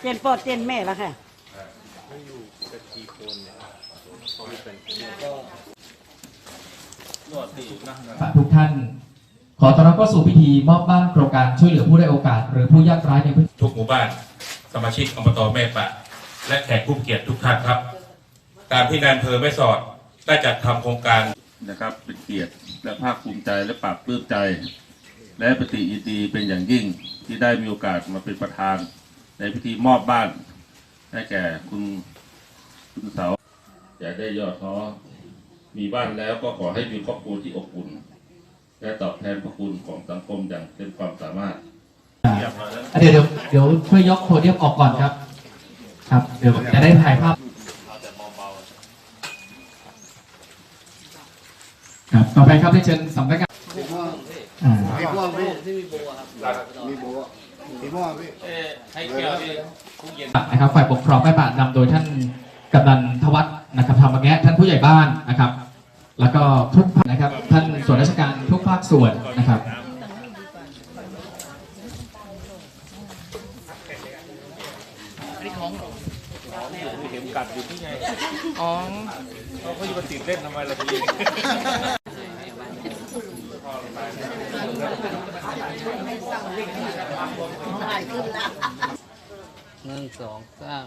เจนปอดเจนแม่ละค่ะทุกท่าน ขอต้อนรับเข้าสู่พิธีมอบบ้านโครงการช่วยเหลือผู้ได้อยโอกาส หรือผู้ยากไร้ในพื้นทุกหมู่บ้าน สมาชิกอบตแม่ปะ และแขกผู้เกียรติทุกท่านครับการที่นายอำเภอแม่สอดได้จัดทำโครงการนะครับเป็นเกียรติและภาคภูมิใจและปราบปลื้มใจ และปฏิยินดีเป็นอย่างยิ่งที่ได้มีโอกาสมาเป็นประธาน ในพิธีมอบบ้านให้แก่คุณคุณเสาอย่าได้ย่อท้อมีบ้านแล้วก็ขอให้มีครอบครัวที่อบอุ่นและตอบแทนพระคุณของสังคมอย่างเต็มความสามารถเดี๋ยวเดี๋ยวช่วยยกโพเดียมออกก่อนครับ ครับ เดี๋ยวจะได้ถ่ายภาพครับต่อไปครับได้เชิญสำนักงาน ที่มีโบครับมีโบมีพวกพี่นะครับฝ่ายปกครองแม่ป่านำโดยท่านกำนันทวัฒน์นะครับธรรมแงะท่านผู้ใหญ่บ้านนะครับ แล้วก็ทุกภาคนะครับท่านส่วนราชการทุกภาคส่วนนะครับ หนึ่งสองสาม